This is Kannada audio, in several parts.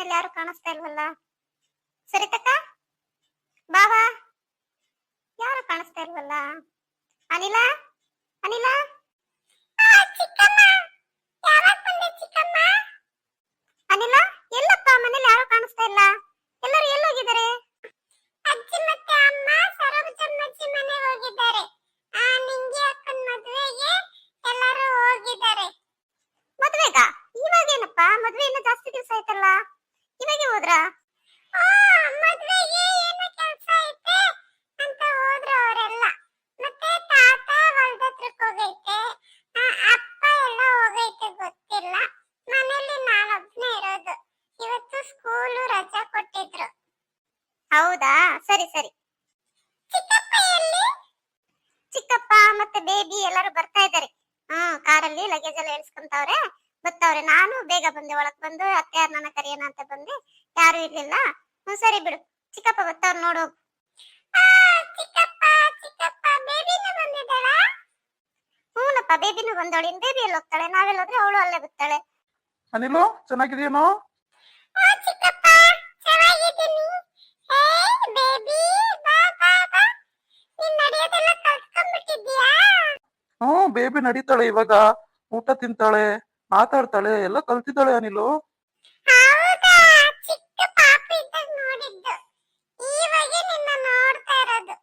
ಮನೇಲಿ ಯಾರು ಕಾಣಿಸ್ತಾ ಇಲ್ವಲ್ಲ? ಸರಿತಕ್ಕ ಬಾವಾ. ಯಾರು ಕಾಣಿಸ್ತಾ ಇಲ್ವಲ್ಲ? ಅನಿಲ? ಅನಿಲ ಎಲ್ಲಪ್ಪ ಮನೇಲಿ ಯಾರು ಕಾಣಿಸ್ತಾ ಇಲ್ಲ ಎಲ್ಲರೂ ಎಲ್ಲೋಗಿದ್ದಾರೆ ಅಜ್ಜಿ ಮತ್ತೆ ಅಮ್ಮ ಸರೋಜಮ್ಮಜ್ಜಿ ಮನೆ ಹೋಗಿದ್ದಾರೆ ಆ ನಿಂಗೆ ಅಕ್ಕನ ಮದುವೆಗೆ ಎಲ್ಲರೂ ಹೋಗಿದ್ದಾರೆ ಮದ್ವೆಗ ಇವಾಗೇನಪ್ಪ ಮದ್ವೆ ಇನ್ನ ಜಾಸ್ತಿ ದಿವಸ ಆಯ್ತಲ್ಲ ಇವಾಗೆ ಹೋದ್ರ? ಮದ್ವೆಗೆ ಏನೋ ಕೆಲಸ ಐತೆ ಅಂತ ಹೋದ್ರು ಅವರೆಲ್ಲ. ಮತ್ತೆ ತಾತ ಹೊಲ್ದ ಹತ್ರಕ್ ಹೋಗೈತೆ ಅಪ್ಪ ಎಲ್ಲ ಹೋಗೈತೆ ಗೊತ್ತಿಲ್ಲ. ಮನೇಲಿ ನಾನೊಬ್ನೇ ಇರೋದು. ಇವತ್ತು ಸ್ಕೂಲು ರಜಾ ಕೊಟ್ಟಿದ್ರು. ಹೌದಾ? ಸರಿ ಸರಿ. ಚಿಕ್ಕಪ್ಪ ಎಲ್ಲಿ? ಚಿಕ್ಕಪ್ಪ ಮತ್ತೆ ಬೇಬಿ ಎಲ್ಲರೂ ಬರ್ತಾ ಇದ್ದಾರೆ. ಹ್ಮ್ ಕಾರಲ್ಲಿ ಲಗೇಜ್ ಎಲ್ಲ ಇಳಿಸ್ಕೊಂತವ್ರೆ. ಬತ್ತವ್ರೆ ನಾನು ಬೇಗ ಬಂದೆ. ಒಳಗ್ ಬಂದು ಅತ್ತೆ ನನ್ನ ಕರಿಯೋಣ ಅಂತ ಬಂದೆ ಯಾರು ಇರ್ಲಿಲ್ಲ. ಹ್ಮ್ ಸರಿ ಬಿಡು. ಚಿಕ್ಕಪ್ಪ ಬತ್ತವ್ರ ನೋಡು ಚಿಕ್ಕಪ್ಪ ಚಿಕ್ಕಪ್ಪ ಬೇಬಿನೂ ಬಂದಿದ್ದಾಳ? ಹ್ಞೂನಪ್ಪ ಬೇಬಿನೂ ಬಂದವಳು ಇನ್ ಬೇಬಿ ಎಲ್ಲಿ ಹೋಗ್ತಾಳೆ? ನಾವೆಲ್ಲ ಹೋದ್ರೆ ಅವಳು ಅಲ್ಲೇ ಬರ್ತಾಳೆ ಅನಿಲು ಚೆನ್ನಾಗಿದೆಯೇನೋ ಚಿಕ್ಕಪ್ಪ ಚೆನ್ನಾಗಿದ್ದೀನಿ. ಏ ಬೇಬಿ ಬಾ ಬಾ ಬಾ. ನೀನ್ ನಡೆಯೋದೆಲ್ಲ ಕಲ್ತ್ಕೊಂಡ್ಬಿಟ್ಟಿದ್ಯಾ ಹ್ಮ್ ಬೇಬಿ ನಡೀತಾಳೆ ಇವಾಗ. ಊಟ ತಿಂತಾಳೆ ಮಾತಾಡ್ತಾಳೆ ಎಲ್ಲ ಕಲ್ತಿದ್ದಾಳೆ ಅನಿಲು. ಹೌದಾ ಚಿಕ್ಕ ಪಾಪ ಇದ್ದಾಗ ನೋಡಿದ್ದು ಇವಾಗ ನಿನ್ನ ನೋಡ್ತಾ ಇರೋದು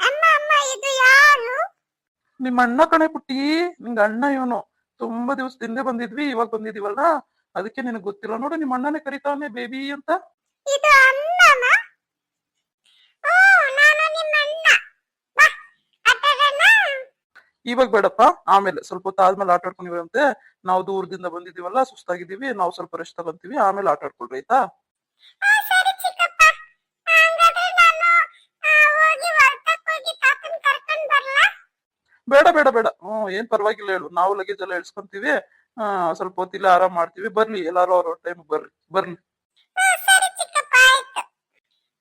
ಅಮ್ಮ ಅಮ್ಮ ಇದು ಯಾರು ನಿಮ್ಮ ಅಣ್ಣ ಕಣೆ ಪುಟ್ಟಿ ನಿಂಗ ಅಣ್ಣ ಇವನು. ತುಂಬಾ ದಿವಸದಿಂದ ಬಂದಿದ್ವಿ ಇವಾಗ ಬಂದಿದೀವಲ್ಲ? ಅದಕ್ಕೆ ನಿನಗ್ ಗೊತ್ತಿಲ್ಲ. ನೋಡು ನಿಮ್ಮ ಅಣ್ಣನೇ ಕರಿತಾನೆ ಬೇಬಿ ಅಂತ. ಇವಾಗ ಬೇಡಪ್ಪ ಆಮೇಲೆ ಸ್ವಲ್ಪ ಹೊತ್ತು ಆದ್ಮೇಲೆ ಆಟ ಆಡ್ಕೊಂಡಿವಂತೆ ನಾವು ದೂರದಿಂದ ಬಂದಿದೀವಲ್ಲ ಸುಸ್ತಾಗಿದ್ದೀವಿ ನಾವು ಸ್ವಲ್ಪ ರೆಸ್ಟ್ ತಗೊಂತೀವಿ ಆಮೇಲೆ ಆಟ ಆಡ್ಕೊಳ್ರಿ ಆಯ್ತಾ ಬೇಡ ಬೇಡ ಬೇಡ. ಹ್ಮ್ ಏನ್ ಪರವಾಗಿಲ್ಲ ಹೇಳು. ನಾವು ಲಗೇಜ್ ಎಲ್ಲ ಇಳಿಸ್ಕೊಂತೀವಿ. ಸ್ವಲ್ಪ ಹೊತ್ತಿಲ್ಲ ಆರಾಮ್ ಮಾಡ್ತೀವಿ. ಬರ್ಲಿ, ಎಲ್ಲಾರು ಅವ್ರ ಟೈಮ್ ಬರ್ರಿ. ಬರ್ಲಿ ಹ್ಮ್, ಸರಿ ಚಿಕ್ಕಪ್ಪ ಆಯ್ತು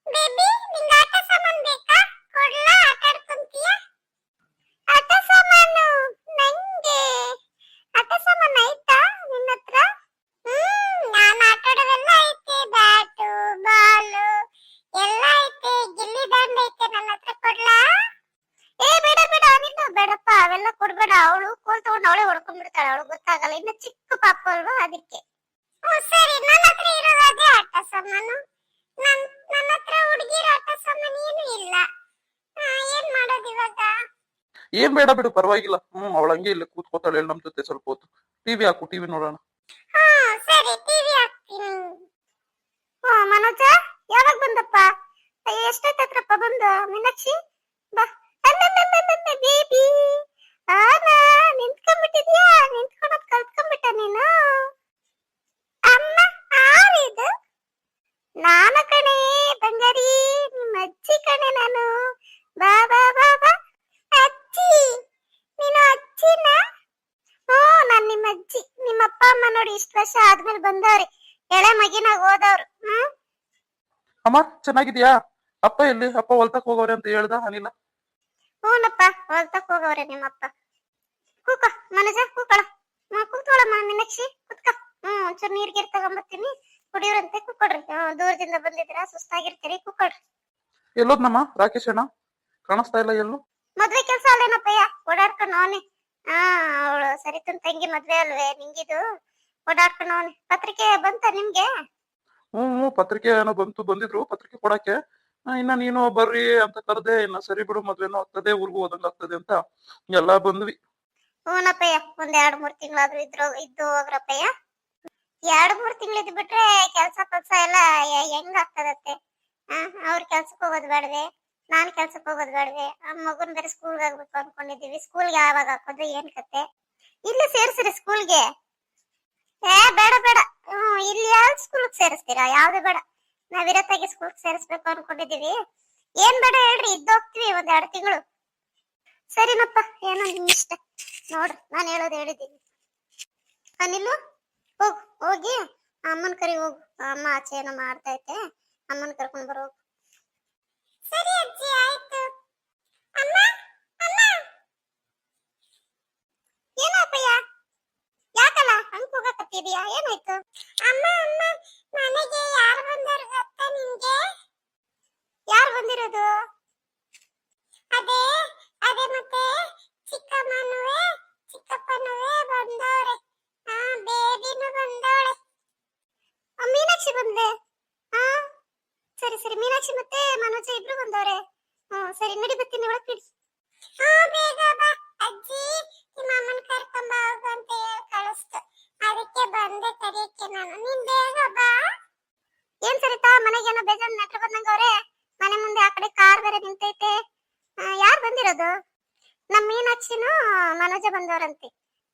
ಬೇಬಿ ನಿಂಗೆ ಆಟ ಸಾಮಾನ್ ಬೇಕಾ ಕೊಡ್ಲಾ ಆಟ ಆಡ್ಕೊಂತೀಯ ಆಟ ಸಾಮಾನು ನಂಗೆ ಆಟ ಸಾಮಾನ್ ಆಯ್ತಾ ನಿನ್ನ ಹತ್ರ ಹ್ಮ್ ನಾನು ಆಟ ಆಡೋವೆಲ್ಲ ಐತೆ ಬ್ಯಾಟು ಬಾಲು ಎಲ್ಲ ಐತೆ ಗಿಲ್ಲಿ ದಂಡ ಐತೆ ನನ್ನ ಹತ್ರ ಕೊಡ್ಲಾ ಏ ಬೇಡ ಬೇಡ ನಿನ್ನ ಬೇಡಪ್ಪ ಅವೆಲ್ಲ ಕೊಡ್ಬೇಡ ಅವಳು ಕೋಲ್ ತಗೊಂಡು ಅವಳೇ ಹೊಡ್ಕೊಂಡ್ಬಿಡ್ತಾಳೆ ಅವಳು ಗೊತ್ತಾಗಲ್ಲ. ಇನ್ನ ಚಿಕ್ಕ ಪಾಪ ಅಲ್ವಾ ಅದಕ್ಕೆ. ಹ್ಮ್, ಸರಿ. ನನ್ನ ಹತ್ರ ಇರೋದು ಅದೇ ಆಟ ಸಾಮಾನು. ನನ್ ನನ್ನ ಹತ್ರ ಹುಡುಗಿರ ಆಟ ಸಾಮಾನು ಏನು ಇಲ್ಲ. ಆ, ಏನ್ ಮಾಡೋದು ಇವಾಗ? ಏನ್ ಬೇಡ ಬಿಡು ಪರವಾಗಿಲ್ಲ. ಹ್ಮ್ ಅವಳ ಹಂಗೆ ಇಲ್ಲ ಕೂತ್ಕೋತಾಳೆ. ಹೇಳಿ ನಮ್ ಜೊತೆ ಸ್ವಲ್ಪ ಹೊತ್ತು. ಟಿವಿ ಹಾಕು ಟಿವಿ ನೋಡೋಣ. ಹಾ ಸರಿ. ಟಿವಿ ಹಾಕ್ತೀನಿ. ಹಾ ಮನೋಜ ಯಾವಾಗ ಬಂದಪ್ಪ? ಎಷ್ಟೊತ್ತತ್ರಪ್ಪ ಬಂದು? ಮೀನಾಕ್ಷಿ? ಬಾ. ಬೇಬಿ ನೀನು? ಕಣೆ, ಬಂಗಾರಿ, ನಿಮ್ಮ ಅಜ್ಜಿ ಕಣೆ ನಾನು. ಬಾ ಬಾ ಬಾ ಬಾ. ಅಜ್ಜಿ, ನೀನು ಅಜ್ಜಿನಾ? ಹ್ಞೂ, ನಾನ್ ನಿಮ್ಮ ಅಜ್ಜಿ. ನಿಮ್ಮ ಅಪ್ಪ, ಅಮ್ಮ ನೋಡಿ ಇಷ್ಟು ವರ್ಷ ಆದ್ಮೇಲೆ ಬಂದವ್ರೆ. ಎಳೆ ಮಗಿನಾಗ ಹೋದವ್ರು. ಹ್ಮ್? ಅಮ್ಮ ಚೆನ್ನಾಗಿದ್ಯಾ ಅಪ್ಪ ಎಲ್ಲಿ? ಅಪ್ಪ ಹೊಲ್ತಕ್ ಹೋಗವ್ರೆ ಅಂತ ಹೇಳ್ದ, ಅನಿಲ. ಹ್ಞೂನಪ್ಪ ಹೊಲ್ತಕ್ ಹೋಗವ್ರೆ ನಿಮ್ಮಪ್ಪ. ಕೂಕ ಮನಜ ಕೂಕಳ ಕೂತ್ಕೊಳಮ್ಮ ಮೀನಾಕ್ಷಿ ಕುತ್ಕ. ಹ್ಮ್ ಒಂಚೂರು ನೀರ್ ಗೀರ್ ತಗೊಂಬರ್ತೀನಿ. ಕುಡಿಯೋರಂತೆ ಕೂಕೊಡ್ರಿ. ಹ್ಮ್ ದೂರದಿಂದ ಬಂದಿದ್ದೀರಾ ಸುಸ್ತಾಗಿರ್ತೀರಿ ಕೂಕೊಡ್ರಿ. ಎಲ್ಲೋದ್ನಮ್ಮ ರಾಕೇಶ್ ಅಣ್ಣ? ಕಾಣಿಸ್ತಾ ಇಲ್ಲ ಎಲ್ಲೂ? ಮದ್ವೆ ಕೆಲ್ಸ ಅಲ್ಲೇನಪ್ಪಯ್ಯ? ಓಡಾಡ್ಕೊಂಡು ಅವನೇ. ಹಾ ಅವಳು ಸರಿತನ್ ತಂಗಿ ಮದ್ವೆ ಅಲ್ವೇ ನಿಂಗಿದು? ಓಡಾಡ್ಕೊಂಡು ಅವನೇ. ಪತ್ರಿಕೆ ಬಂತ ನಿಮ್ಗೆ? ಹ್ಮ್ ಹ್ಮ್ ಪತ್ರಿಕೆ ಏನೋ ಬಂತು ಬಂದಿದ್ರು. ಪತ್ರಿಕೆ ಕೊಡಕ್ಕೆ. ಇನ್ನ ನೀನು ಬರ್ರಿ ಅಂತ ಕರ್ದೆ, ಇನ್ನ ಸರಿ ಬಿಡು, ಮದ್ವೆನೂ ಆಗ್ತದೆ, ಊರ್ಗೂ ಹೋದಂಗ ಆಗ್ತದೆ ಅಂತ ಎಲ್ಲಾ ಬಂದ್ವಿ. ಹೂನಪ್ಪಯ್ಯ ಒಂದ್ ಎರಡ್ ಮೂರ್ ತಿಂಗಳಾದ್ರೂ ಇದ್ರು, ಇದ್ದು ಹೋಗ್ರಪ್ಪಯ್ಯ. ಎರಡ್ ಮೂರ್ ತಿಂಗಳು ಇದ್ ಬಿಟ್ರೆ ಕೆಲ್ಸ ಪಲ್ಸ ಎಲ್ಲ ಹೆಂಗ್ ಆಗ್ತದತ್ತೆ? ಅವ್ರ ಕೆಲ್ಸಕ್ ಹೋಗೋದ್ ಬೇಡವೆ, ನಾನ್ ಕೆಲ್ಸಕ್ ಹೋಗೋದ್ ಆ ಮಗುನ್ ಬೇರೆ ಸ್ಕೂಲ್ಗೆ ಹಾಕ್ಬೇಕು ಅನ್ಕೊಂಡಿದೀವಿ ಸ್ಕೂಲ್ಗೆ ಯಾವಾಗ ಹಾಕೋದು, ಏನ್ ಕತೆ? ಇಲ್ಲಿ ಸೇರ್ಸ್ರಿ ಸ್ಕೂಲ್ಗೆ. ಏ, ಬೇಡ ಬೇಡ. ಹ್ಮ್ ಇಲ್ಲಿ ಯಾವ ಸ್ಕೂಲ್ಗೆ ಸೇರಿಸ್ತೀರಾ? ಯಾವ್ದು ಬೇಡ. ನಾವ್ ಸ್ಕೂಲ್ ಸೇರಿಸ್ಬೇಕು ಅನ್ಕೊಂಡಿದೀವಿ. ಏನ್ ಬೇಡ ಹೇಳ್ರಿ ಇದ್ದೋಗ್ತೀವಿ ಒಂದ್ ಎರಡ್ ತಿಂಗಳು. ಸರಿನಪ್ಪ, ಏನೋ ನಿಮ್ ಇಷ್ಟ. ನೋಡ್ರಿ ನಾನು ಹೇಳೋದು ಹೇಳಿದೀನಿ ಅನಿಲು ಹೋಗು, ಹೋಗಿ. ಅಮ್ಮನ ಕರಿ ಹೋಗು. ಅಮ್ಮ ಆಚೆ ಏನೋ ಮಾಡ್ತಾ ಐತೆ. ಅಮ್ಮನ ಕರ್ಕೊಂಡ್ ಬರೋ ಸರಿ ಅಜ್ಜಿ, ಆಯ್ತು. ಅಮ್ಮ ಅಮ್ಮ. ಏನೋ ಅಪ್ಪಯ್ಯ? ಯಾಕಲ್ಲ? ಹಂಗ್ ಹೋಗಕತ್ತಿದ್ಯಾ ಏನಾಯ್ತು? ಅಮ್ಮ ಅಮ್ಮ ಮನೆಗೆ ಯಾರು ಬಂದಾರ ಗೊತ್ತಾ ನಿಂಗೆ ಯಾರು ಬಂದಿರೋದು ಅದೇ ಅದೇ ಮತ್ತೆ ಚಿಕ್ಕಮ್ಮನುವೆ ಚಿಕ್ಕಪ್ಪನುವೆ ಬಂದವ್ರೆ ಹಾ ಬೇಬಿನೂ ಬಂದವಳೆ ಆ, ಮೀನಾಕ್ಷಿ ಬಂದೆ ಹಾ ಸರಿ ಸರಿ ಮೀನಾಕ್ಷಿ ಮತ್ತೆ ಮನೋಜ ಇಬ್ರು ಬಂದವ್ರೆ ಹ್ಮ್ ಸರಿ ನಡಿ ಬರ್ತೀನಿ ಒಳಗ್ ಬಿಡಿ ಹಾ ಬೇಗ ಬಾ ಅಜ್ಜಿ ನಿಮ್ಮ ಅಮ್ಮನ ಕರ್ಕೊಂಡ್ ಬಾ ಹೋಗು ಅಂತ ಹೇಳಿ ಕಳಿಸ್ತು ಅದಕ್ಕೆ ಬಂದೆ ಕರಿಯಕ್ಕೆ ನಾನು ನೀನ್ ಬೇಗ ಬಾ ಏನ್ ಸರಿತಾ ಮನೆಗೇನೋ ಬೇಜಾರ್ ನೆಟ್ರು ಬಂದಂಗವ್ರೆ ಮನೆ ಮುಂದೆ ಆ ಕಡೆ ಕಾರ್ ಬೇರೆ ನಿಂತೈತೆ ಯಾರು ಬಂದಿರೋದು ನಮ್ಮ ಮೀನಾಕ್ಷಿನೂ ಬಂದವರಂತೆ.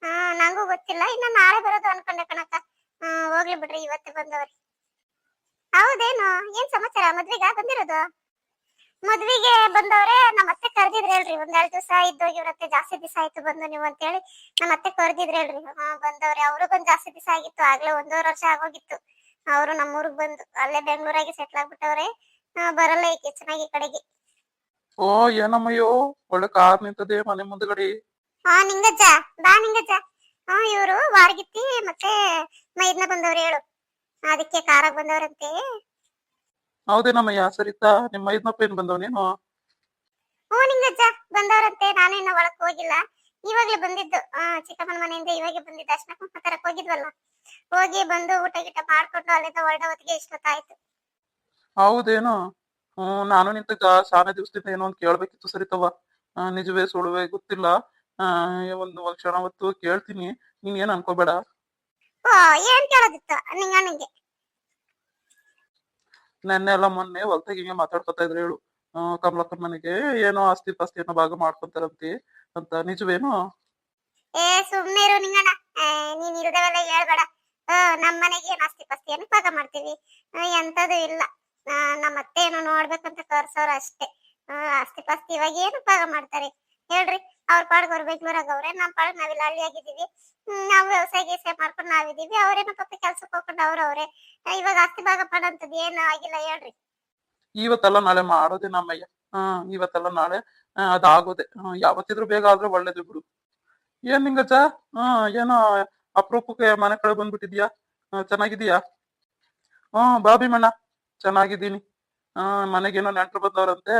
ಹಾ, ನಂಗೂ ಗೊತ್ತಿಲ್ಲ. ಇನ್ನ ನಾಳೆ ಬರೋದು ಅನ್ಕೊಂಡೆ ಕಣಕ್ಕ. ಹೋಗ್ಲಿ ಬಿಡ್ರಿ, ಇವತ್ತೇ ಬಂದವ್ರಿ. ಹೌದೇನು? ಏನ್ ಸಮಾಚಾರ? ಮದ್ವೆಗ? ಬಂದಿರೋದು? ಮದ್ವಿಗೆ ಬಂದವ್ರೆ ನಮ್ಮ ಅತ್ತೆ ಕರ್ದಿದ್ರು ಹೇಳ್ರಿ. ಒಂದೆರಡು ದಿವಸ ಇದ್ದೋಗಿವ್ರತ್ತೆ ಜಾಸ್ತಿ ದಿವಸ ಆಯ್ತು ಬಂದು ನೀವು ಅಂತೇಳಿ ನಮ್ಮ ಅತ್ತೆ ಕರ್ದಿದ್ರು ಹೇಳ್ರಿ. ಹಾ, ಬಂದವ್ರೆ. ಅವರು ಬಂದ್ ಜಾಸ್ತಿ ದಿವಸ ಆಗಿತ್ತು. ಆಗ್ಲೇ ಒಂದೂವರೆ ವರ್ಷ ಆಗೋಗಿತ್ತು. ಅವರು ನಮ್ಮೂರಿಗೆ ಬಂದು ಅಲ್ಲೇ ಬೆಂಗಳೂರಾಗೆ ಸೆಟ್ಲ್ ಆಗ್ಬಿಟ್ಟವ್ರೆ. ಬರಲ್ಲ ಈಕೆ ಚೆನ್ನಾಗಿ ಕಡೆಗೆ. ಓ, ಏನಮ್ಮಯ್ಯೋ? ಒಳ್ಳೆ ಕಾರ್ ನಿಂತದೆ ಮನೆ ಮುಂದ್ಗಡೆ. ಹಾ ನಿಂಗಜ್ಜ ಬಾ ನಿಂಗಜ್ಜ. ಹಾ ಇವರು ವಾರ್ಗಿತ್ತಿ ಮತ್ತೆ ಮೈದ್ನ ಬಂದವ್ರು ಹೇಳು. ಅದಕ್ಕೆ ಕಾರಾಗ್ ಬಂದವ್ರಂತೆ. ಹೌದೇನಮ್ಮಯ್ಯ ಸರಿತಾ ನಿಮ್ಮ ಮೈದ್ನಪ್ಪ ಏನ್ ಬಂದವನೇನು? ಹ್ಞೂ ನಿಂಗಜ್ಜ ಬಂದವ್ರಂತೆ. ನಾನು ಇನ್ನ ಒಳಕ್ ಹೋಗಿಲ್ಲ. ಇವಾಗ್ಲೇ ಬಂದಿದ್ದು. ಆ ಚಿಕ್ಕಮ್ಮನ ಮನೆಯಿಂದ ಇವಾಗೆ ಬಂದಿದ್ದು. ಅರ್ಶನ ಕುಂಕುಮ ತರಕ್ ಹೋಗಿದ್ವಲ್ಲ. ಹೋಗಿ ಬಂದು ಊಟ ಗೀಟ ಮಾಡ್ಕೊಂಡು ಅಲ್ಲಿಂದ ಹೊರಡ ಹೊತ್ತಿಗೆ ಇಷ್ಟೊತ್ತಾಯ್ತು. ಹೌದೇನು? ಹ್ಮ್ ನಾನು ನಿಂತ ಸಾನೆ ದಿವಸದಿಂದ ಏನೋ ಒಂದ್ ಕೇಳ್ಬೇಕಿತ್ತು ಸರಿತವ್ವ. ಆ, ನಿಜವೇ ಸುಳುವೆ ಗೊತ್ತಿಲ್ಲ. ಆ ಒಂದು ಕ್ಷಣ ಹೊತ್ತು ಕೇಳ್ತೀನಿ. ನೀನ್ ಏನ್ ಅನ್ಕೋಬೇಡ? ಏನ್ ಕೇಳೋದಿತ್ತು ನಿಂಗ ನೆನ್ನೆ ಎಲ್ಲ ಮೊನ್ನೆ ಹೊಲ್ತಾಗ ಹಿಂಗೆ ಮಾತಾಡ್ಕೊತಾ ಇದ್ರು ಹೇಳು. ಕಮಲಕ್ಕನ ಮನೆಗೆ ಏನೋ ಆಸ್ತಿ ಪಾಸ್ತಿ ಏನೋ ಭಾಗ ಮಾಡ್ಕೊಂತಾರಂತಿ ಅಂತ. ನಿಜವೇನು? ಏ ಸುಮ್ನೆ ಇರು ನಿಂಗಣ್ಣ. ನೀನ್ ಇಲ್ದವೆಲ್ಲ ಹೇಳ್ಬೇಡ. ಆ, ನಮ್ ಮನೆಗೆ ಏನ್ ಆಸ್ತಿ ಪಾಸ್ತಿ ಏನು ಭಾಗ ಮಾಡ್ತೀವಿ. ಎಂತದು ಇಲ್ಲ. ನಮ್ಮ ಅತ್ತೆ ಏನೋ ನೋಡ್ಬೇಕಂತ ಕರ್ಸೋರು ಅಷ್ಟೇ. ಆಸ್ತಿ ಪಾಸ್ತಿ ಇವಾಗ ಏನು ಭಾಗ ಮಾಡ್ತಾರೆ? ಹೇಳ್ರಿ. ಅವ್ರ ಪಾಡ್ಗೆ ಅವ್ರು ಬೆಂಗ್ಳೂರಾಗ ಅವ್ರೆ ನಮ್ ಪಾಡ್ಗೆ ನಾವಿಲ್ಲ ಹಳ್ಳಿಯಾಗಿದ್ದೀವಿ ನಾವು ವ್ಯವಸಾಯ ಗೀಸಾಯ ಮಾಡ್ಕೊಂಡು ನಾವಿದೀವಿ ಅವ್ರೇನೋ ಪಾಪ ಕೆಲ್ಸಕ್ಕೆ ಹೋಗ್ಕೊಂಡು ಅವ್ರ ಅವ್ರೆ. ಆ, ಇವಾಗ ಆಸ್ತಿ ಭಾಗ ಪಡಂತದ್ ಏನು ಆಗಿಲ್ಲ ಹೇಳ್ರಿ. ಇವತ್ತೆಲ್ಲ ನಾಳೆ ಮಾಡೋದೇ ನಮ್ಮಯ್ಯ ಹ್ಮ್ ಇವತ್ತೆಲ್ಲ ನಾಳೆ ಅದಾಗೋದೆ. ಯಾವತ್ತಿದ್ರು ಬೇಗ ಆದ್ರೆ ಒಳ್ಳೇದು ಬಿಡು. ಏನ್ ನಿಂಗಜ್ಜ? ಹಾ ಏನೋ ಅಪರೂಪಕ್ಕೆ ಮನೆ ಕಡೆ ಬಂದ್ಬಿಟ್ಟಿದ್ಯಾ? ಚೆನ್ನಾಗಿದೀಯಾ ಹ್ಮ್ ಬಾಬಿ ಮಣ್ಣ ಚೆನ್ನಾಗಿದ್ದೀನಿ. ಹಾ ಮನೆಗೇನೋ ನೆಂಟ್ರು ಬಂದವ್ರಂತೆ.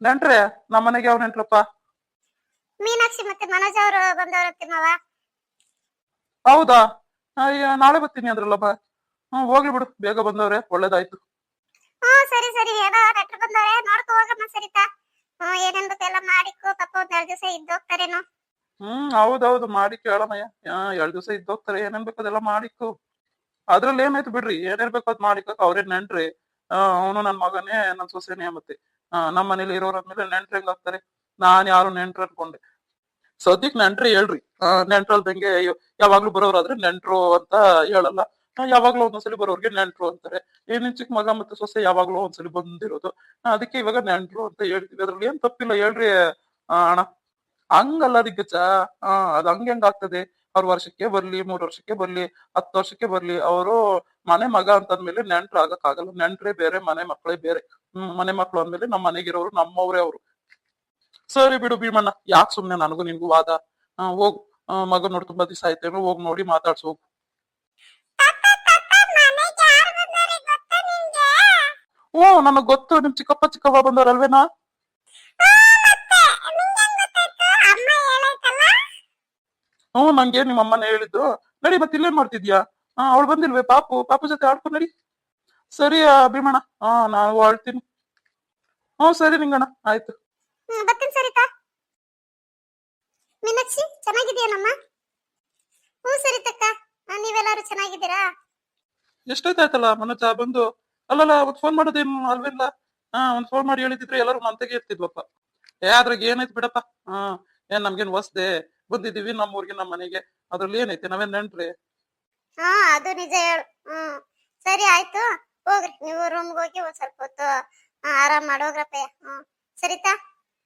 ನೆಂಟ್ರೆ ನಮ್ಮ ಮನೆಗೆ ಯಾವ ನೆಂಟ್ರಪ್ಪ? ಮೀನಾಕ್ಷಿ ಮತ್ತೆ ಮನೋಜ್ ಅವರು ಬಂದವರು ತಿಮ್ಮವ ಹೌದಾ? ಅಯ್ಯ ನಾಳೆ ಬರ್ತೀನಿ ಅಂದ್ರಲ್ಲಪ್ಪ ಹ್ಮ್ ಹೋಗ್ಲಿ ಬಿಡು. ಬೇಗ ಬಂದವ್ರೆ ಒಳ್ಳೇದಾಯ್ತು. ಹ್ಮ್ ಸರಿ ಸರಿ. ಏನೋ ಡಾಕ್ಟರ್ ಬಂದವ್ರೆ ನೋಡ್ಕೊ ಹೋಗಮ್ಮ ಸರಿತಾ? ಹ್ಮ್ ಏನೇನ್ ಬೇಕೆಲ್ಲ ಮಾಡಿಕೊ. ಪಾಪ ಒಂದ್ ಎರಡ್ ದಿವಸ ಇದ್ದೋಗ್ತಾರೇನೋ? ಹ್ಮ್ ಹೌದೌದು. ಮಾಡಿ ಕೇಳಮಯ್ಯ ಆ, ಎರಡ್ ದಿವಸ ಇದ್ದೋಗ್ತಾರೆ. ಏನೇನ್ ಬೇಕು ಅದೆಲ್ಲ ಮಾಡಿಕ್ಕು ಅದ್ರಲ್ಲಿ ಏನಾಯ್ತು ಬಿಡ್ರಿ? ಏನೇನ್ ಬೇಕು ಅದ್ ಮಾಡಿಕಕ್ ಅವ್ರೇ ನೆಂಟ್ರಿ. ಅವನು ನನ್ ಮಗನೇ ನನ್ ಸೊಸೆನೇ ಮತ್ತೆ. ಆ, ನಮ್ ಮನೇಲಿ ಇರೋರ್ ಮೇಲೆ ನೆಂಟ್ರಿ ಹೆಂಗ್ ಆಗ್ತಾರೆ ನಾನ್ ಯಾರು ನೆಂಟ್ರು ಅನ್ಕೊಂಡೆ. ಸದ್ಯಕ್ ನೆಂಟ್ರಿ ಹೇಳ್ರಿ. ನೆಂಟ್ರ ನೆಂಟ್ರಲ್ದಂಗೆ ಯಾವಾಗ್ಲೂ ಬರೋರಾದ್ರೆ ನೆಂಟ್ರು ಅಂತ ಹೇಳಲ್ಲ. ಯಾವಾಗ್ಲೂ ಒಂದೊಂದ್ಸಲಿ ಬರೋರ್ಗೆ ನೆಂಟ್ರು ಅಂತಾರೆ. ಏನಿನ್ ಚಿಕ್ಕ ಮಗ ಮತ್ತೆ ಸೊಸೆ ಯಾವಾಗ್ಲೂ ಒಂದ್ಸಲಿ ಬಂದಿರೋದು. ಅದಕ್ಕೆ ಇವಾಗ ನೆಂಟ್ರು ಅಂತ ಹೇಳ್ತೀವಿ. ಅದ್ರಲ್ಲಿ ಏನ್ ತಪ್ಪಿಲ್ಲ ಹೇಳ್ರಿ ಅಣ್ಣ. ಹಂಗಲ್ಲ ದಿಗ್ಗಜ. ಆ, ಅದ್ ಹಂಗ ಹೆಂಗ್ ಆಗ್ತದೆ? ಅವ್ರ ವರ್ಷಕ್ಕೆ ಬರ್ಲಿ, ಮೂರ್ ವರ್ಷಕ್ಕೆ ಬರ್ಲಿ, ಹತ್ತು ವರ್ಷಕ್ಕೆ ಬರ್ಲಿ. ಅವರು ಮನೆ ಮಗ ಅಂತಂದ್ಮೇಲೆ ನೆಂಟ್ರು ಆಗಕ್ ಆಗಲ್ಲ. ನೆಂಟ್ರೆ ಬೇರೆ, ಮನೆ ಮಕ್ಕಳೇ ಬೇರೆ. ಮನೆ ಮಕ್ಕಳು ಅಂದ್ಮೇಲೆ ನಮ್ಮ ಮನೆಗಿರೋರು ನಮ್ಮವರೇ ಅವ್ರು. ಸರಿ ಬಿಡು ಭೀಮಣ್ಣ, ಯಾಕೆ ಸುಮ್ನೆ ನನಗೂ ನಿನ್ಗೂ ವಾದ? ಹೋಗ್. ಮಗ ನೋಡಿ ತುಂಬಾ ದಿವಸ ಆಯ್ತೇನೋ ಹೋಗ್ ನೋಡಿ ಮಾತಾಡ್ಸ, ಹೋಗು. ಓ, ನನಗ್ ಗೊತ್ತು, ನಿಮ್ ಚಿಕ್ಕಪ್ಪ ಚಿಕ್ಕಪ್ಪ ಬಂದವ್ರಲ್ವೇನಾ? ಹ್ಞೂ ನಂಗೆ ನಿಮ್ಮ ಅಮ್ಮನ ಹೇಳಿದ್ದು. ನಡಿ ಮತ್ತೆ ಇಲ್ಲೇನ್ ಮಾಡ್ತಿದ್ಯಾ? ಹಾ ಅವಳು ಬಂದಿಲ್ವೇ, ಪಾಪು ಪಾಪು ಜೊತೆ ಆಡ್ಕೊಂಡು ನಡಿ. ಸರಿ ಭೀಮಣ್ಣ? ಹಾ ನಾನು ಆಳ್ತೀನಿ ಹ್ಞೂ ಸರಿ ನಿಂಗಣ್ಣ, ಆಯ್ತು. ಬರ್ತೀನಿ ಸರಿತಾ ಮೀನಾಕ್ಷಿ ಚೆನ್ನಾಗಿದೆಯೇನಮ್ಮ ಹ್ಞೂ ಸರಿತಕ್ಕ ನೀವೆಲ್ಲಾರು ಚೆನ್ನಾಗಿದ್ದೀರಾ? ಎಷ್ಟೊತ್ತಾಯ್ತಲ್ಲ ಮನೋಜ ಬಂದು? ಅಲ್ಲಲ್ಲ ಒಂದ್ ಫೋನ್ ಮಾಡೋದೇ ಅಲ್ವಿಲ್ಲ ಹಾ ಒಂದ್ ಫೋನ್ ಮಾಡಿ ಹೇಳಿದ್ರೆ ಎಲ್ಲರೂ ಮಂತೆಗೆ ಇರ್ತಿದ್ವಪ್ಪ. ಏ ಅದ್ರಾಗ ಏನಾಯ್ತು ಬಿಡಪ್ಪ? ಹಾ ಏನ್ ನಮ್ಗೇನ್ ಹೊಸ್ದೆ? ಬಂದಿದೀವಿ ನಮ್ಮ ಊರಿಗೆ ನಮ್ಮ ಮನೆಗೆ. ಅದ್ರಲ್ಲಿ ಏನೈತಿ? ನಾವೇನ್ ನೆಂಟ್ರಿ? ಹಾ ಅದು ನಿಜ ಹೇಳು. ಹ್ಮ್ ಸರಿ ಆಯ್ತು. ಹೋಗ್ರಿ. ನೀವು ರೂಮ್ಗೆ ಹೋಗಿ ಒಂದ್ ಸ್ವಲ್ಪ ಹೊತ್ತು ಆರಾಮ್ ಮಾಡೋಗ್ರಪ್ಪ ಹ್ಮ್ ಸರಿತಾ?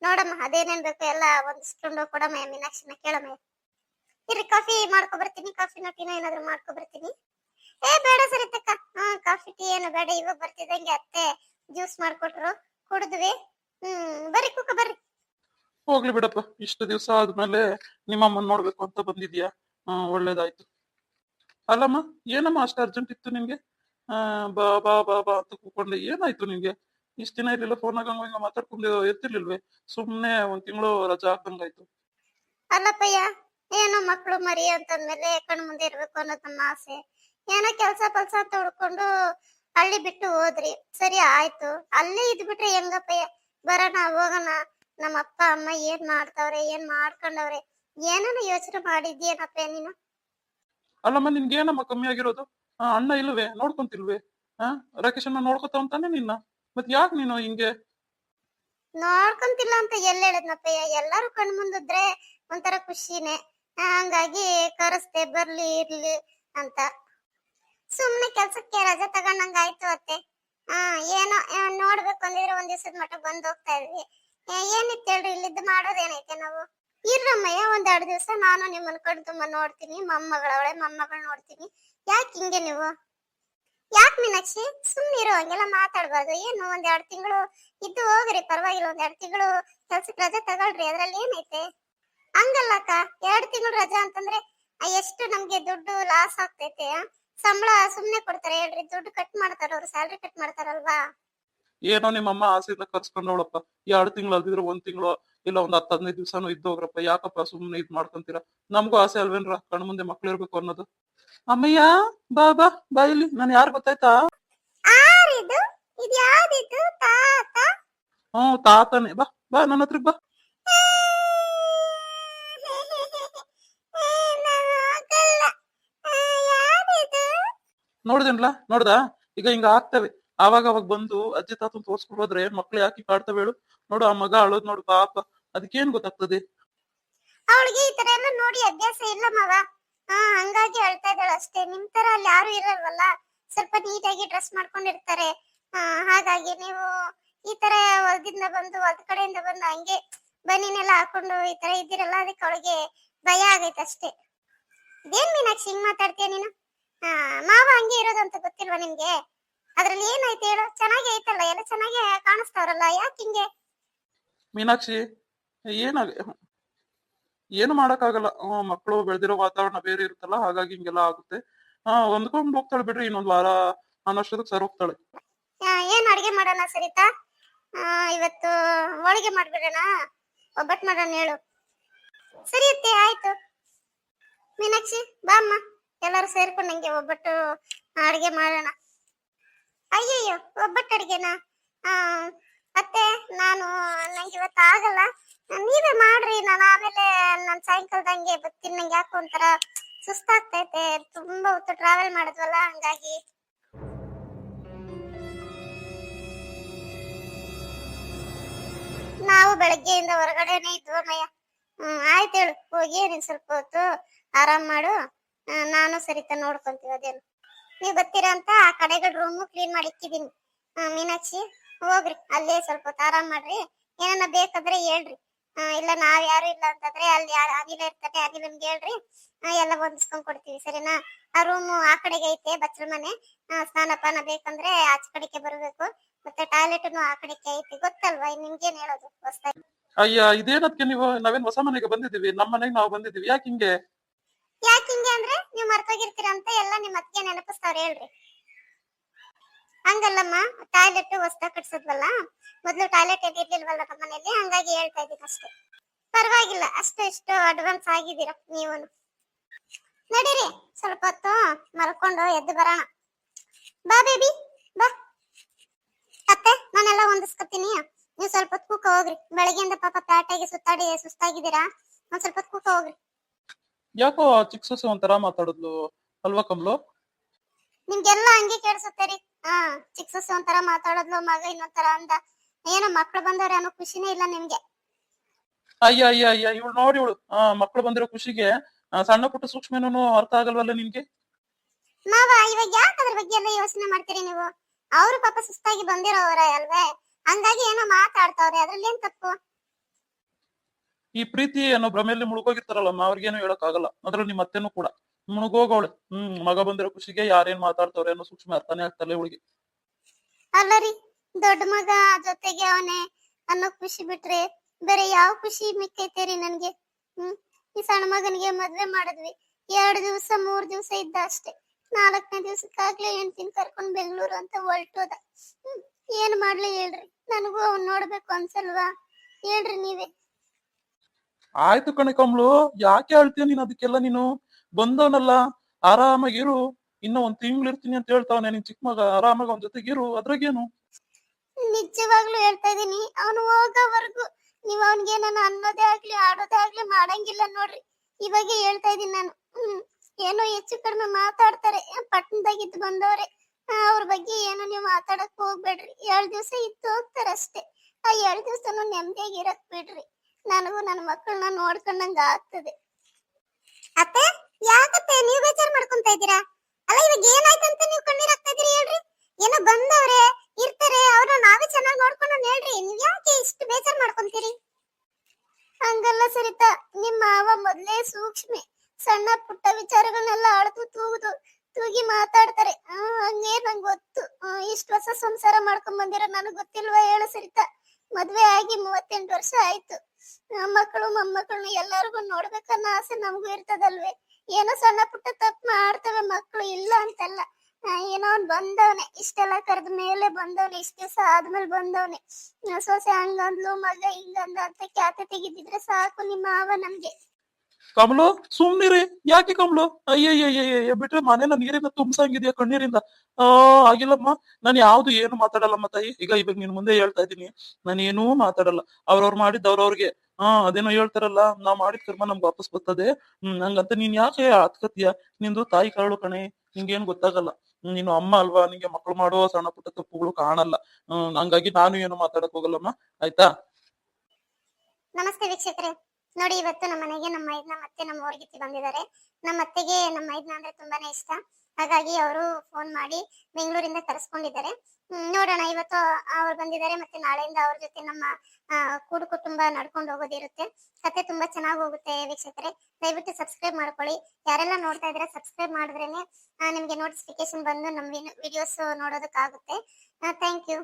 ನೋಡಮ್ಮ ಅದೇನೇನ್ ಬೇಕು ಎಲ್ಲ ಒಂದಿಸ್ಕೊಂಡು ಕೊಡಮ್ಮ ಮೀನಾಕ್ಷಿನ ಕೇಳಮ್ಮ. ಇರ್ರಿ ಕಾಫಿ ಮಾಡ್ಕೊ ಬರ್ತೀನಿ ಕಾಫಿನ ಟೀನ ಏನಾದ್ರು ಮಾಡ್ಕೊ ಬರ್ತೀನಿ. ಏ ಬೇಡ ಸರಿತಕ್ಕ ಹಾ ಕಾಫಿ ಟೀ ಏನು ಬೇಡ ಇವಾಗ ಬರ್ತಿದಂಗೆ ಅತ್ತೆ ಜ್ಯೂಸ್ ಮಾಡ್ಕೊಟ್ರು ಕುಡಿದ್ವಿ. ಹ್ಮ್ ಬರ್ರಿ ಕುಕ್ಕ ಬರ್ರಿ. ಹೋಗ್ಲಿ ಬಿಡಪ್ಪ ಇಷ್ಟು ದಿವಸ ಆದ್ಮೇಲೆ ನಿಮ್ಮಮ್ಮನ್ ನೋಡ್ಬೇಕು ಅಂತ ಬಂದಿದ್ಯಾ? ಹಾ ಒಳ್ಳೇದಾಯ್ತು. ಅಲ್ಲಮ್ಮ ಏನಮ್ಮ ಅಷ್ಟು ಅರ್ಜೆಂಟ್ ಇತ್ತು ನಿನ್ಗೆ ಆ, ಬಾ ಬಾ ಬಾ ಬಾ ಅಂತ ಕೂಕೊಂಡೆ ಏನಾಯ್ತು ನಿನ್ಗೆ ಇಷ್ಟ ದಿನ ಇರ್ಲಿಲ್ಲ ಫೋನಾಗ ಹಂಗ ಮಾತಾಡ್ಕೊಂಡು ಎತ್ತಿರ್ಲಿಲ್ವೇ ಸುಮ್ನೆ ಒಂದ್ ತಿಂಗಳು ರಜಾ ಹಾಕ್ದಂಗಾಯ್ತು ಅಲ್ಲಪ್ಪಯ್ಯ ಏನೋ ಮಕ್ಕಳು ಮರಿ ಅಂತಂದ್ಮೇಲೆ ಕಣ್ ಮುಂದೆ ಇರ್ಬೇಕು ಅನ್ನೋದು ನಮ್ಮ ಆಸೆ. ಏನೋ ಕೆಲ್ಸ ಪಲ್ಸ ಅಂತ ಹುಡ್ಕೊಂಡು ಹಳ್ಳಿ ಬಿಟ್ಟು ಹೋದ್ರಿ. ಸರಿ ಆಯ್ತು. ಅಲ್ಲೇ ಇದ್ ಬಿಟ್ರೆ ಹೆಂಗಪ್ಪಯ್ಯ? ಬರೋಣ ಹೋಗೋಣ. ನಮ್ಮ ಅಪ್ಪ ಅಮ್ಮ ಏನ್ ಮಾಡ್ತಾವ್ರೆ ಏನ್ ಮಾಡ್ಕೊಂಡವ್ರೆ? ಏನನ್ನ ಯೋಚನೆ ಮಾಡಿದ್ಯೇನಪ್ಪ ನೀನು? ಅಲ್ಲಮ್ಮ ನಿನ್ಗೆ ಏನಮ್ಮ ಕಮ್ಮಿ ಆಗಿರೋದು? ಅಣ್ಣ ಇಲ್ವೇ? ನೋಡ್ಕೊಂತಿಲ್ವೇ? ಆ ರಾಕೇಶ್ ನೋಡ್ಕೊತಾವ್ ನೋಡ್ಕೊತಾವಂತಾನೆ ನಿನ್ನ? ಮತ್ ಯಾಕೆ ನೀನು ಹಿಂಗೆ? ನೋಡ್ಕೊಂತಿಲ್ಲ ಅಂತ ಎಲ್ಲಿ ಹೇಳಿದ್ನಪ್ಪಯ್ಯ ಎಲ್ಲಾರು ಕಣ್ ಮುಂದಿದ್ರೆ ಒಂಥರ ಖುಷಿನೇ. ಹಂಗಾಗಿ ಕರೆಸ್ತೆ ಬರ್ಲಿ, ಇರ್ಲಿ ಅಂತ. ಸುಮ್ನೆ ಕೆಲ್ಸಕ್ಕೆ ರಜೆ ತಗೊಂಡಂಗ ಆಯ್ತು ಅತ್ತೆ. ಹಾ ಏನೋ ನೋಡ್ಬೇಕು ಅಂದಿದ್ರೆ ಒಂದ್ ದಿವಸದ ಮಟ್ಟ ಬಂದ್ ಹೋಗ್ತಾ ಇದ್ವಿ. ಏನಿತ್ತು ಹೇಳ್ರಿ, ಇಲ್ಲಿದ್ದು ಮಾಡೋದೇನೈತೆ ನಾವು? ಇರ್ರಮ್ಮಯ್ಯ ಒಂದ್ ಎರಡ್ ದಿವಸ ನಾನು ನಿಮ್ಮನ್ನ ಕಣ್ ತುಂಬಾ ನೋಡ್ತೀನಿ. ಮೊಮ್ಮಗಳವಳೆ ಮೊಮ್ಮಗಳು ನೋಡ್ತೀನಿ. ಯಾಕೆ ಹಿಂಗೆ ನೀವು? ಯಾಕೆ ಮೀನಾಕ್ಷಿ ಇರೋ, ಹಂಗೆಲ್ಲ ಮಾತಾಡ್ಬಾರ್ದು. ಏನು, ಒಂದ್ ಎರಡು ತಿಂಗಳು ಇದ್ದು ಹೋಗ್ರಿ, ಪರವಾಗಿಲ್ಲ, ಒಂದ್ ಎರಡು ತಿಂಗಳು ಕೆಲ್ಸಕ್ಕೆ ರಜೆ ತಗೊಳ್ರಿ, ಅದ್ರಲ್ಲಿ ಏನೈತೆ? ಹಂಗಲ್ಲ ಅಕ್ಕ, ಎರಡು ತಿಂಗಳು ರಜಾ ಅಂತಂದ್ರೆ ಎಷ್ಟು ನಮ್ಗೆ ದುಡ್ಡು ಲಾಸ್ ಆಗ್ತೈತೆ? ಸಂಬಳ ಸುಮ್ನೆ ಕೊಡ್ತಾರೆ, ಹೇಳ್ರಿ, ದುಡ್ಡು ಕಟ್ ಮಾಡ್ತಾರ ಅವ್ರು ಸ್ಯಾಲ್ರಿ ಕಟ್ ಮಾಡ್ತಾರಲ್ವಾ? ಏನೋ ನಿಮ್ಮಮ್ಮ ಆಸೆಯಿಂದ ಕರ್ಸ್ಕೊಂಡವಳಪ್ಪ. ಎರಡು ತಿಂಗಳು ಅಲ್ದಿದ್ರೆ ಒಂದ್ ತಿಂಗಳು, ಇಲ್ಲ ಒಂದ್ ಹತ್ತು, ಹದಿನೈದು ದಿವಸನೂ ಇದ್ದೋಗ್ರಪ್ಪ. ಯಾಕಪ್ಪ ಸುಮ್ನೆ ಇದ್ ಮಾಡ್ಕೊಂತೀರಾ? ನಮಗೂ ಆಸೆ ಅಲ್ವೇನ್ರ? ಕಣ್ ಮುಂದೆ ಮಕ್ಳು ಇರ್ಬೇಕು ಅನ್ನೋದು. ಅಮ್ಮಯ್ಯ ಬಾ ಬಾ ಬಾ ಇಲ್ಲಿ. ನಾನು ಯಾರು ಗೊತ್ತಾಯ್ತಾ? ಆರಿದು? ಇದು ಯಾವ್ದಿದು? ತಾತ? ಹ್ಮ್ ತಾತನೇ. ಬಾ ಬಾ ನನ್ನ ಹತ್ರ ಬಾ. ನೋಡ್ದೇನ್ಲ ನೋಡ್ದಾ? ಈಗ ಹಿಂಗ ಆಗ್ತವೆ. ಆವಾಗ ಅವಾಗ ಬಂದು ಅಜ್ಜಿ ತಾತನ್ ತೋರ್ಸ್ಕೊಂಡು ಹೋದ್ರೆ ಮಕ್ಳು ಯಾಕೆ ಕಾಡ್ತವೆ ಹೇಳು. ನೋಡು ಆ ಮಗ ಅಳೋದ್ ನೋಡು ಪಾಪ. ಅದಕ್ಕೇನ್ ಗೊತ್ತಾಗ್ತದೆ? ಅವಳಿಗೆ ಈ ತರ ಎಲ್ಲ ನೋಡಿ ಅಭ್ಯಾಸ ಇಲ್ಲ ಮಗ. ಹಾ, ಹಂಗಾಗಿ ಹೇಳ್ತಾ ಇದ್ದಾಳೆ ಅಷ್ಟೇ. ನಿಮ್ ತರ ಅಲ್ಲಿ ಯಾರು ಇರಲ್ವಲ್ಲ? ಸ್ವಲ್ಪ ನೀಟಾಗಿ ಡ್ರೆಸ್ ಮಾಡ್ಕೊಂಡಿರ್ತಾರೆ. ಹಾಗಾಗಿ ನೀವು ಈ ತರ ಹೊಲದಿಂದ ಬಂದು ಹೊಲದ ಕಡೆಯಿಂದ ಬಂದು ಹಂಗೆ ಬನ್ನಿನೆಲ್ಲ ಹಾಕೊಂಡು ಈ ತರ ಇದ್ದೀರಲ್ಲ, ಅದಕ್ಕೆ ಅವಳಿಗೆ ಭಯ ಆಗೈತೆ ಅಷ್ಟೇ. ಇದೇನ್ ಮೀನಾಕ್ಷಿ, ಹಿಂಗ್ ಮಾತಾಡ್ತೀಯ ನೀನು? ಮಾವ ಹಂಗೆ ಇರೋದು ಅಂತ ಗೊತ್ತಿಲ್ವಾ ನಿಮ್ಗೆ? ಅದ್ರಲ್ಲಿ ಏನಾಯ್ತು ಹೇಳು? ಚೆನ್ನಾಗಿ ಐತಲ್ಲ? ಎಲ್ಲ ಚೆನ್ನಾಗಿ ಕಾಣಿಸ್ತಾವ್ರಲ್ಲ? ಯಾಕೆ ಹಿಂಗೆ? ಮೀನಾಕ್ಷಿ, ಏನಾಗ ಏನು ಮಾಡೋಕ್ಕಾಗಲ್ಲ. ಮಕ್ಕಳು ಬೆಳೆದಿರೋ ವಾತಾವರಣ ಬೇರೆ ಇರುತ್ತಲ್ಲ, ಹಾಗಾಗಿ ಹಿಂಗೆಲ್ಲ ಆಗುತ್ತೆ. ಹಾ ಹೊಂದ್ಕೊಂಡ್ ಹೋಗ್ತಾಳೆ ಬಿಡ್ರಿ, ಇನ್ನೊಂದ್ ವಾರ ಅನ್ನೋಷ್ಟೊದಕ್ ಸರ್ ಹೋಗ್ತಾಳೆ. ಏನ್ ಅಡಿಗೆ ಮಾಡೋಣ ಸರಿತಾ? ಇವತ್ತು ಹೋಳಿಗೆ ಮಾಡ್ಬಿಡೋಣ? ಒಬ್ಬಟ್ಟು ಮಾಡೋಣ ಹೇಳು. ಸರಿ ಅತ್ತೆ, ಆಯ್ತು. ಮೀನಾಕ್ಷಿ, ಬಾ ಅಮ್ಮ. ಎಲ್ಲರೂ ಸೇರ್ಕೊಂಡು ನಂಗೆ ಒಬ್ಬಟ್ಟು ಅಡಿಗೆ ಮಾಡೋಣ. ಅಯ್ಯಯ್ಯೋ ಒಬ್ಬಟ್ಟು ಅಡಿಗೆನಾ? ಅತ್ತೆ, ನಾನು ನಂಗೆ ಇವತ್ತು ಆಗಲ್ಲ ನೀವೇ ಮಾಡ್ರಿ, ನಾನು ಆಮೇಲೆ ನಾನು ಸಾಯಂಕಾಲದಂಗೆ ಬರ್ತೀನಿ, ನಂಗೆ ಯಾಕೋ ಒಂಥರ ಸುಸ್ತಾಗ್ತೈತೆ. ತುಂಬಾ ಹೊತ್ತು ಟ್ರಾವೆಲ್ ಮಾಡಿದ್ವಲ್ಲ, ಹಂಗಾಗಿ. ನಾವು ಬೆಳಗ್ಗೆಯಿಂದ ಹೊರಗಡೆನೆ ಇದ್ವಮ್ಮಯ್ಯ ಹ್ಮ್, ಆಯ್ತು ಹೇಳು, ಹೋಗಿ, ನೀನ್ ಸ್ವಲ್ಪ ಹೊತ್ತು ಆರಾಮ್ ಮಾಡು. ನಾನು ಸರಿತಾ ನೋಡ್ಕೊಂತೀವಿ ಅದೇನು. ನೀವು ಬರ್ತೀರಾ ಅಂತ ಆ ಕಡೆಗಳ ರೂಮು ಕ್ಲೀನ್ ಮಾಡಿ ಇಕ್ಕಿದೀನಿ. ಮೀನಾಕ್ಷಿ, ಹೋಗ್ರಿ, ಅಲ್ಲೇ ಸ್ವಲ್ಪ ಹೊತ್ತು ಆರಾಮ್ ಮಾಡ್ರಿ. ಏನನ್ನ ಬೇಕಾದ್ರೆ ಹೇಳ್ರಿ. ಇಲ್ಲ ನಾವ್ ಯಾರು ಇಲ್ಲ ಅಂತಂದ್ರೆ ಅಲ್ಲಿ ಅನಿಲ ಇರ್ತದೆ ಅನಿಲ್ ನಿಮ್ಗೆ ಹೇಳ್ರಿ. ಎಲ್ಲ ಹೊಂದಿಸ್ಕೊಂಡ್ ಕೊಡ್ತೀವಿ ಸರಿನಾ? ಆ ರೂಮ್ ಆ ಕಡೆಗೆ ಐತೆ ಬಚ್ಚಲ ಮನೆ. ಸ್ನಾನ ಪಾನ ಬೇಕಂದ್ರೆ ಆಚೆ ಕಡೆಗೆ ಬರಬೇಕು. ಮತ್ತೆ ಟಾಯ್ಲೆಟ್ನು ಆ ಕಡೆಗೆ ಐತಿ ಗೊತ್ತಲ್ವಾ? ನಿಮ್ಗೇನ್ ಹೇಳೋದು? ಹೊಸ್ದಾಗಿ. ಅಯ್ಯ ಇದೇನದ್ಕೆ ನೀವು? ನಾವೇನ್ ಹೊಸ ಮನೆಗೆ ಬಂದಿದೀವಿ ನಮ್ಮ ಮನೆಗೆ ನಾವು ಬಂದಿದೀವಿ ಯಾಕೆ ಹಿಂಗೆ? ಯಾಕೆ ಹಿಂಗೆ ಅಂದ್ರೆ ನೀವ್ ಮರ್ತೋಗಿರ್ತೀರ ಅಂತ ಎಲ್ಲ ನಿಮ್ಮ ಅತ್ತಿಗೆ ನೆನಪಿಸ್ತಾವ್ರ ಹೇಳ್ರಿ. ಹಂಗಲ್ಲಮ್ಮ ಟಾಯ್ಲೆಟ್ ಹೊಸ್ದಾಗ್ ಕಟ್ಸದ್ವಲ್ಲ ಮೊದ್ಲು ಟಾಯ್ಲೆಟ್ ಇರ್ಲಿಲ್ವಲ್ಲ ನಮ್ಮ ಮನೇಲಿ ಹಂಗಾಗಿ ಹೇಳ್ತಾ ಇದೀನಿ ಅಷ್ಟೇ. ಪರವಾಗಿಲ್ಲ ಅಷ್ಟು ಇಷ್ಟು ಅಡ್ವಾನ್ಸ್ ಆಗಿದ್ದೀರ ನೀವು. ನಡೀರಿ ಸ್ವಲ್ಪ ಹೊತ್ತು ಮಲ್ಕೊಂಡು ಎದ್ದು ಬರೋಣ. ಬಾ ಬೇಬಿ ಬಾ. ಅತ್ತೆ ನಾನೆಲ್ಲ ಹೊಂದಿಸ್ಕೊತೀನಿ. ನೀವು ಸ್ವಲ್ಪ ಹೊತ್ತು ಕೂಕ ಹೋಗ್ರಿ. ಬೆಳಗ್ಗೆಯಿಂದ ಪಾಪ ಪ್ಯಾಟಾಗಿ ಸುತ್ತಾಡಿ ಸುಸ್ತಾಗಿದ್ದೀರಾ? ಒಂದ್ ಸ್ವಲ್ಪ ಹೊತ್ತು ಕೂಕ ಹೋಗ್ರಿ. ಯಾಕೋ ಚಿಕ್ಕ ಸೊಸೆ ಒಂಥರ ಮಾತಾಡಿದ್ಲು ಅಲ್ವಾ ಕಮ್ಲು? ನಿಮ್ಗೆಲ್ಲ ಹಂಗೆ ಕೇಳಿಸುತ್ತೆ ರೀ. ಹಾ ಚಿಕ್ಕ ಸೊಸೆ ಒಂಥರ ಮಾತಾಡೋದ್ಲು ಮಗ ಇನ್ನೊಂಥರ ಅಂದ. ಏನೋ ಮಕ್ಳು ಬಂದವ್ರೆ ಅನ್ನೋ ಖುಷಿನೇ ಇಲ್ಲ ನಿಮ್ಗೆ. ಅಯ್ಯ ಅಯ್ಯ ಅಯ್ಯ ಇವಳು ನೋಡಿ ಇವಳು. ಆ ಮಕ್ಳು ಬಂದಿರೋ ಖುಷಿಗೆ ಆ, ಸಣ್ಣ ಪುಟ್ಟ ಸೂಕ್ಷ್ಮನೂ ಅರ್ಥ ಆಗಲ್ವಲ್ಲ ನಿನ್ಗೆ? ಮಾವ ಇವಾಗ ಯಾಕೆ ಅದ್ರ ಬಗ್ಗೆ ಎಲ್ಲ ಯೋಚನೆ ಮಾಡ್ತೀರಿ ನೀವು? ಅವ್ರು ಪಾಪ ಸುಸ್ತಾಗಿ ಬಂದಿರೋವ್ರೆ ಅಲ್ವೇ? ಹಂಗಾಗಿ ಏನೋ ಮಾತಾಡ್ತಾವ್ರೆ ಅದ್ರಲ್ಲಿ ಏನ್ ತಪ್ಪು? ಈ ಪ್ರೀತಿ ಅನ್ನೋ ಭ್ರಮೆಯಲ್ಲಿ ಮುಳುಗೋಗಿರ್ತಾರಲ್ಲಮ್ಮ ಅವ್ರಿಗೇನು ಹೇಳಕ್ ಆಗಲ್ಲ ಅದ್ರಲ್ಲಿ ನಿಮ್ಮ ಅತ್ತೆನೂ ಕೂಡ. ಮುಳುಗೋಗವಳೆ ಹ್ಮ್ ಮಗ ಬಂದಿರೋ ಖುಷಿಗೆ ಯಾರೇನ್ ಮಾತಾಡ್ತವ್ರೆ ಅನ್ನೋ ಸೂಕ್ಷ್ಮ ಅರ್ಥನೇ ಆಗ್ತಲ್ಲ ಇವಳಿಗೆ. ಅಲ್ಲ ರೀ ದೊಡ್ಡ ಮಗ ಜೊತೆಗೆ ಅವನೇ ಅನ್ನೋ ಖುಷಿ ಬಿಟ್ರೆ ಬೇರೆ ಯಾವ ಖುಷಿ ಮಿಕ್ಕೈತೆ ರೀ ನನ್ಗೆ? ಹ್ಮ್ ಈ ಸಣ್ಣ ಮಗನಿಗೆ ಮದ್ವೆ ಮಾಡಿದ್ವಿ. ಎರಡು ದಿವಸ ಮೂರ್ ದಿವಸ ಇದ್ದ ಅಷ್ಟೇ. ನಾಲ್ಕನೇ ದಿವಸಕ್ಕಾಗ್ಲೇ ಹೆಂಡ್ತಿನ ಕರ್ಕೊಂಡ್ ಬೆಂಗಳೂರು ಅಂತ ಹೊರಟೋದ ಹ್ಮ್. ಏನ್ ಮಾಡ್ಲಿ ಹೇಳ್ರಿ? ನನಗೂ ಅವ್ನ್ ನೋಡ್ಬೇಕು ಅನ್ಸಲ್ವಾ? ಹೇಳ್ರಿ ನೀವೇ. ಆಯ್ತು ಕಣಕಮ್ಳು ಯಾಕೆ ಹೇಳ್ತೀಯ ನೀನ್ ಅದಕ್ಕೆಲ್ಲ ನೀನು? ಬಂದವನಲ್ಲ ಆರಾಮಾಗಿರು ಇನ್ನ ಒಂದ್ ತಿಂಗಳು ಇರ್ತೀನಿ ಅಂತ ಹೇಳ್ತಾವನೆ ನಿನ್ ಚಿಕ್ಕ ಮಗ. ಆರಾಮಾಗಿ ಅವನ ಜೊತೆಗಿರು ಅದ್ರಾಗೇನು? ನಿಜವಾಗ್ಲೂ ಹೇಳ್ತಾ ಇದೀನಿ ಅವನು ಹೋಗೋವರೆಗೂ ನೀವ್ ಅವನ್ಗೆ ನಾನು ಅನ್ನೋದೇ ಆಗ್ಲಿ ಆಡೋದೇ ಆಗ್ಲಿ ಮಾಡಂಗಿಲ್ಲ ನೋಡ್ರಿ. ಇವಾಗ ಹೇಳ್ತಾ ಇದೀನಿ ನಾನು. ಹ್ಮ್. ಏನೋ ಹೆಚ್ಚು ಕಡಿಮೆ ಮಾತಾಡ್ತಾರೆ. ಪಟ್ಟಣದಾಗಿದ್ದು ಬಂದವ್ರೆ. ಆ, ಅವ್ರ ಬಗ್ಗೆ ಏನೋ ನೀವು ಮಾತಾಡಕ್ ಹೋಗ್ಬೇಡ್ರಿ. ಎರಡ್ ದಿವ್ಸ ಇತ್ತು ಹೋಗ್ತಾರೆ ಅಷ್ಟೇ. ಆ ಎರಡ್ ದಿವಸನು ನೆಮ್ಮದಿಯಾಗಿ ಇರಕ್ ಬಿಡ್ರಿ. ನನಗೂ ನನ್ನ ಮಕ್ಕಳನ್ನ ನೋಡ್ಕೊಂಡಂಗ ಆಗ್ತದೆ. ಅತ್ತೆ? ಯಾಕತ್ತೆ ನೀವು ಬೇಜಾರ್ ಮಾಡ್ಕೊಂತ ಇದ್ದೀರಾ? ಅಲ್ಲ, ಇವಾಗ ಅಂತ ನೀವು ಕಣ್ಣೀರ್ ಹಾಕ್ತಾ ಇದೀರಿ ಹೇಳ್ರಿ. ಏನೋ ಬಂದವ್ರೆ, ಇರ್ತಾರೆ, ಅವ್ರನ್ನ ನಾವೇ ಚೆನ್ನಾಗಿ ನೋಡ್ಕೊಂಡು ಹೇಳ್ರಿ. ನೀವ್ ಯಾಕೆ ಇಷ್ಟು ಬೇಜಾರ್ ಮಾಡ್ಕೊಂತೀರಿ? ಹಂಗಲ್ಲ ಸರಿತಾ ನಿಮ್ಮ ಮಾವ ಮೊದ್ಲೇ ಸೂಕ್ಷ್ಮೆ. ಸಣ್ಣ ಪುಟ್ಟ ವಿಚಾರಗಳನ್ನೆಲ್ಲ ಅಳದು ತೂಗುದು, ತೂಗಿ ಮಾತಾಡ್ತಾರೆ. ಹಂಗೆ ನಂಗೆ ಗೊತ್ತು. ಇಷ್ಟು ಹೊಸ ಸಂಸಾರ ಮಾಡ್ಕೊಂಡ್ ಬಂದಿರೋ ನನಗ್ ಗೊತ್ತಿಲ್ವಾ ಹೇಳು ಸರಿತಾ. ಮದ್ವೆ ಆಗಿ ಮೂವತ್ತೆಂಟು ವರ್ಷ ಆಯ್ತು. ಮಕ್ಕಳು, ಮೊಮ್ಮಕ್ಕಳನ್ನ ಎಲ್ಲರಿಗೂ ನೋಡ್ಬೇಕನ್ನೋ ಆಸೆ ನಮಗೂ ಇರ್ತದಲ್ವೇ? ಏನೋ ಸಣ್ಣ ಪುಟ್ಟ ತಪ್ಪು ಮಾಡ್ತವೆ ಮಕ್ಕಳು ಇಲ್ಲ ಅಂತಲ್ಲ. ಏನೋ ಅವ್ನು ಬಂದವನೆ, ಇಷ್ಟೆಲ್ಲ ಕರೆದ ಮೇಲೆ ಬಂದವನೆ, ಇಷ್ಟ ದಿವಸ ಆದ್ಮೇಲೆ ಬಂದವನೆ. ಸೊಸೆ ಹಂಗಂದ್ಲು, ಮಗ ಹಿಂಗಂದ ಅಂತ ಖ್ಯಾತೆ ತೆಗೆದಿದ್ರೆ ಸಾಕು ನಿಮ್ಮ ಮಾವ ನಮ್ಗೆ. ಕಮಲು, ಸುಮ್ನಿರಿ. ಯಾಕೆ ಕಮಲು? ಅಯ್ಯಯ್ಯ ಬಿಟ್ರೆ ಮನೇನ ನೀರಿಂದ ತುಂಬಸಂಗಿದ್ಯಾ ಕಣ್ಣೀರಿಂದ? ಆ, ಆಗಿಲ್ಲಮ್ಮ. ನಾನು ಯಾವ್ದು ಏನು ಮಾತಾಡಲ್ಲಮ್ಮ ತಾಯಿ. ಈಗ ಇವಾಗ ನಿನ್ ಮುಂದೆ ಹೇಳ್ತಾ ಇದ್ದೀನಿ. ನಾನು ಏನೂ ಮಾತಾಡಲ್ಲ. ಅವ್ರವ್ರು ಮಾಡಿದ್ ಅವ್ರವ್ರಿಗೆ. ಹಾ ಅದೇನೋ ಹೇಳ್ತಾರಲ್ಲ, ನಾವ್ ಮಾಡಿದ ಕರ್ಮ ನಮ್ಗೆ ವಾಪಸ್ ಬರ್ತದೆ. ಹ್ಮ್, ಹಂಗಂತ ನೀನ್ ಯಾಕೆ ಹತ್ಕತ್ತೀಯ ನಿಂದು ತಾಯಿ ಕರಳು ಕಣೆ. ನಿಂಗೇನ್ ಗೊತ್ತಾಗಲ್ಲ. ನೀನು ಅಮ್ಮ ಅಲ್ವಾ? ನಿಂಗೆ ಮಕ್ಳು ಮಾಡೋ ಸಣ್ಣ ಪುಟ್ಟ ತಪ್ಪುಗಳು ಕಾಣಲ್ಲ. ಹ್ಮ್, ಹಂಗಾಗಿ ನಾನು ಏನು ಮಾತಾಡಕ್ ಹೋಗಲ್ಲಮ್ಮ? ಆಯ್ತಾ? ನಮಸ್ತೆ ವೀಕ್ಷಕರೇ. ನೋಡಿ, ಇವತ್ತು ನಮ್ಮ ಮನೆಗೆ ನಮ್ಮ ಮೈದ್ನ ಮತ್ತೆ ನಮ್ಮ ಊರ್ಗಿತ್ತಿ ಬಂದಿದ್ದಾರೆ. ನಮ್ಮ ಅತ್ತೆಗೆ ನಮ್ಮ ಮೈದ್ನ ಅಂದ್ರೆ ತುಂಬಾನೇ ಇಷ್ಟ. ಹಾಗಾಗಿ ಅವರು ಫೋನ್ ಮಾಡಿ ಬೆಂಗಳೂರಿಂದ ಕರೆಸ್ಕೊಂಡಿದ್ದಾರೆ. ನೋಡೋಣ, ಇವತ್ತು ಅವ್ರು ಬಂದಿದ್ದಾರೆ ಮತ್ತೆ ನಾಳೆಯಿಂದ ಅವ್ರ ಜೊತೆ ನಮ್ಮ ಕೂಡು ಕುಟುಂಬ ನಡ್ಕೊಂಡು ಹೋಗೋದಿರುತ್ತೆ. ಕತೆ ತುಂಬಾ ಚೆನ್ನಾಗಿ ಹೋಗುತ್ತೆ ವೀಕ್ಷಕರೇ. ದಯವಿಟ್ಟು ಸಬ್ಸ್ಕ್ರೈಬ್ ಮಾಡ್ಕೊಳ್ಳಿ. ಯಾರೆಲ್ಲ ನೋಡ್ತಾ ಇದ್ರೆ ಸಬ್ಸ್ಕ್ರೈಬ್ ಮಾಡಿದ್ರೇನೆ ನಿಮ್ಗೆ ನೋಟಿಫಿಕೇಶನ್ ಬಂದು ನಮ್ಮ ವಿಡಿಯೋಸ್ ನೋಡೋದಕ್ಕಾಗುತ್ತೆ. Thank you